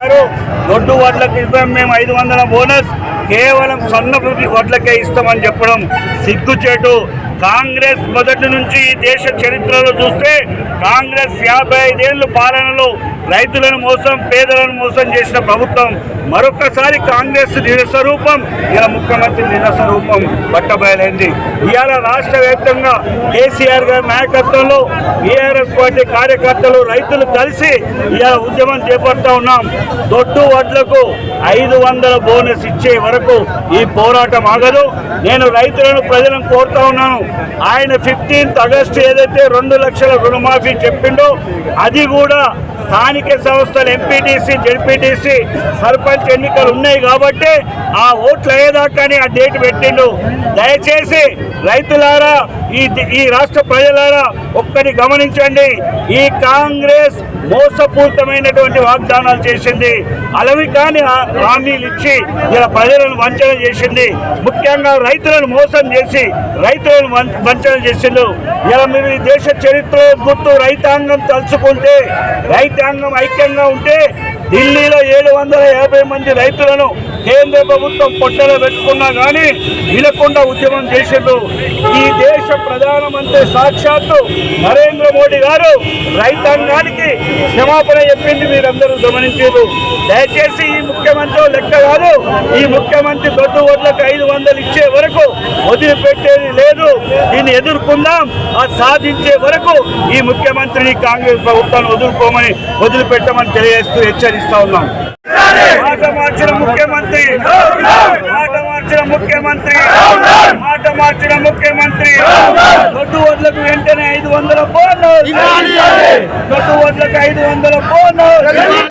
గారు దొడ్డు వడ్లకు ఇవ్వం మేము ఐదు వందల బోనస్ కేవలం సన్నభృతి వడ్లకే ఇస్తామని చెప్పడం సిగ్గుచేటు. కాంగ్రెస్ మొదటి నుంచి ఈ దేశ చరిత్రలో చూస్తే కాంగ్రెస్ యాభై ఐదేళ్ళు పాలనలో రైతులను మోసం పేదలను మోసం చేసిన ప్రభుత్వం మరొకసారి కాంగ్రెస్ నిరస్వరూపం ఇలా ముఖ్యమంత్రి నిరస్వరూపం పట్టబయలైంది ఇవాళ రాష్ట్ర వ్యాప్తంగా కేసీఆర్ గారి నాయకత్వంలో బీఆర్ఎస్ పార్టీ కార్యకర్తలు రైతులు కలిసి ఇవాళ ఉద్యమం చేపడతా ఉన్నాం. దొడ్డు వడ్లకు ఐదు వందల బోనస్ ఇచ్చే వరకు ఈ పోరాటం ఆగదు. నేను రైతులను ప్రజలను కోరుతా ఉన్నాను. ఆయన ఫిఫ్టీన్త్ ఆగస్టు ఏదైతే రెండు లక్షల రుణమాఫీ చెప్పిండో అది కూడా స్థానిక సంస్థలు ఎంపీటీసీ జెడ్పీటీసీ సర్పంచ్ ఎన్నికలు ఉన్నాయి కాబట్టి ఆ ఓట్లు అయ్యేదాకానే ఆ డేట్ పెట్టిండు. దయచేసి రైతులారా ఈ ఈ రాష్ట్ర ప్రజలారా ఒక్కటి గమనించండి. ఈ కాంగ్రెస్ మోసపూరితమైనటువంటి వాగ్దానాలు చేసింది. అలవి కాని హా- హామీలు ఇచ్చి ఇలా ప్రజలను వంచన చేసింది. ముఖ్యంగా రైతులను మోసం చేసి రైతులను వంచన చేసిండు. ఇలా మీరు ఈ దేశ చరిత్ర గుర్తు రైతాంగం తలుచుకుంటే రైతాంగం ఐక్యంగా ఉంటే ఢిల్లీలో ఏడు వందల యాభై మంది రైతులను కేంద్ర ప్రభుత్వం పొట్టలో పెట్టుకున్నా కానీ వినకుండా ఉద్యమం చేసిండు ఈ దేశ ప్రధానమంత్రి సాక్షాత్తు నరేంద్ర మోడీ గారు రైతాంగానికి క్షమాపణ చెప్పింది మీరందరూ గమనించారు దయచేసి ఈ ముఖ్యమంత్రి లెక్క కాదు ఈ ముఖ్యమంత్రి దొడ్డు ఓట్లకు ఐదు వందలు ఇచ్చే వరకు వదిలిపెట్టేది లేదు. దీన్ని ఎదుర్కొందాం ఆ సాధించే వరకు ఈ ముఖ్యమంత్రిని కాంగ్రెస్ ప్రభుత్వాన్ని వదులుకోమని వదిలిపెట్టమని తెలియజేస్తూ హెచ్చరిస్తా ఉన్నాం. మాట మార్చిన ముఖ్యమంత్రి ముఖ్యమంత్రి. మాట మార్చిన ముఖ్యమంత్రి. దొడ్డు ఓట్లకు వెంటనే ఐదు వందల బోనస్. దొడ్డు ఓట్లకు ఐదు వందల బోనస్.